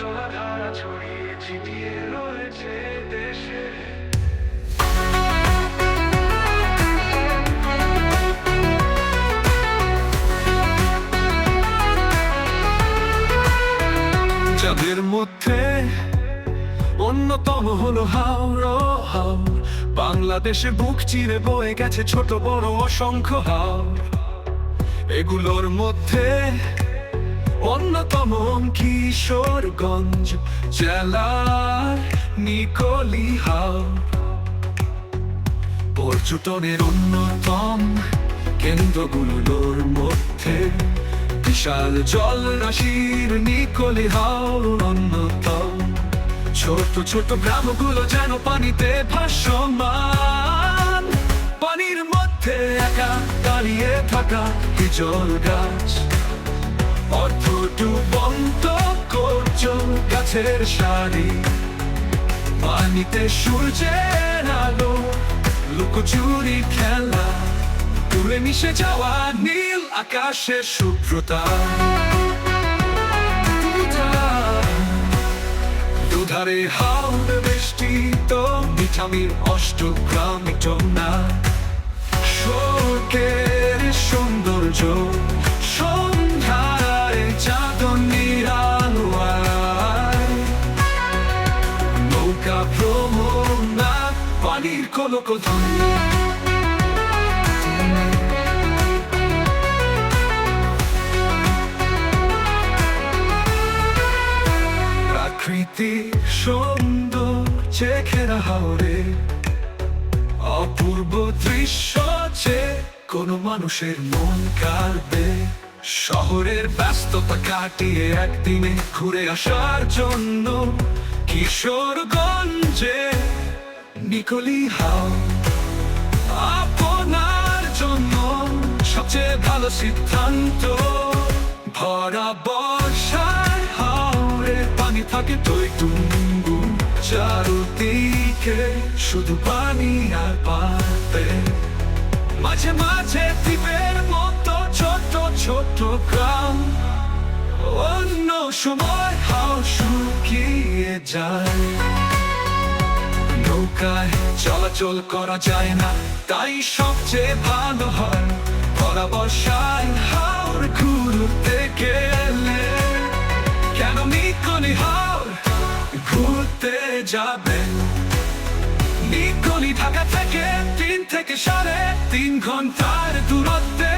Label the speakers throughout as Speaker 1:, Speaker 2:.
Speaker 1: জলাধারা ছড়িয়ে ছিটিয়ে রয়েছে দেশে যাদের মধ্যে অন্যতম হলো হাওড়া, হাওড়। বাংলাদেশে বুক চিরে বয়ে গেছে ছোট বড় অসংখ্য হাওড়। এগুলোর মধ্যে অন্যতম কিশোরগঞ্জ জেলার নিকলি হাওড় পর্যটনের অন্যতম কেন্দ্রগুলোর মধ্যে বিশাল জল রাশির নিকলি হাওড় অন্যতম। ছোট ছোট গ্রামগুলো যেন পানিতে ভাসমান। পানির মধ্যে একা দাঁড়িয়ে থাকা হিজল গাছ। অর্থ ডুবন্ত করছ গাছের সারি। পানিতে সূর্যের আলো, লুকোচুরি খেলা, তুলে মিশে যাওয়া নীল আকাশের শুভ্রতা। দুধারে হাওড় বেষ্টিত মিঠামির অষ্টগ্রামী যমুনা স্বর্গের সৌন্দর্য নৌকা ভ্রমণা পানির কলকধ্বনি প্রাকৃতিক সৌন্দর্যে ঘেরা হাওড়ে অপূর্ব দৃশ্য যে কোনো মানুষের মন কাড়বে। শহরের ব্যস্ততা কাটিয়ে একদিনে ঘুরে আসার জন্য কিশোরগঞ্জে নিকলি হাও। আপনার জন্য সবচেয়ে ভালো সিদ্ধান্ত, ভরা বর্ষায় হাওড়ে পানি থাকে তুই টুঙ্গু, চারুদিকে শুধু পানি আর পাতে। মাঝে মাঝে দ্বীপের মতো ছোট ছোট গ্রাম, অন্য সময় হাও শুকিয়ে যায়। নৌকায় চলাচল করা যায় না, তাই সবচেয়ে ভালো হয় ভরা বর্ষায় হাওড় ঘুরতে গেলে কেন নিকলি হাওড় ঘুরতে যাবে? নিকলি ঢাকা থেকে তিন থেকে সাড়ে তিন ঘণ্টার দূরত্বে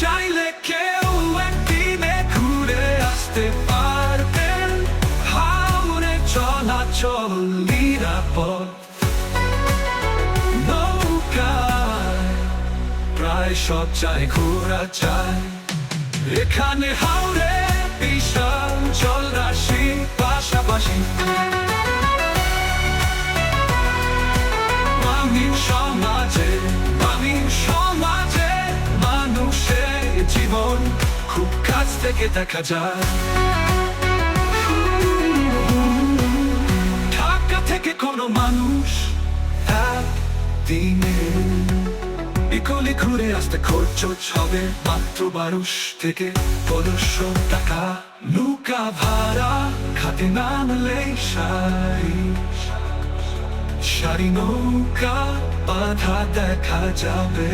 Speaker 1: চাইলে কেউ একদিনে ঘুরে আসতে পারবেন চলাচল নিরাপদ। প্রায় সব চায় ঘোরা যায় এখানে হাওড়ে বিশাল জল রাশি, পাশাপাশি গ্রামীণ সমাজে গ্রামীণ সমাজে মানুষের জীবন খুব কাছ থেকে দেখা যায়। একদিনে ইকলি ঘুরে আসতে খরচ হবে মাত্র বারোশ থেকে পনেরোশো টাকা। নৌকা ভাড়া, খাতে নামলে সারি সারি নৌকা, বাধা দেখা যাবে।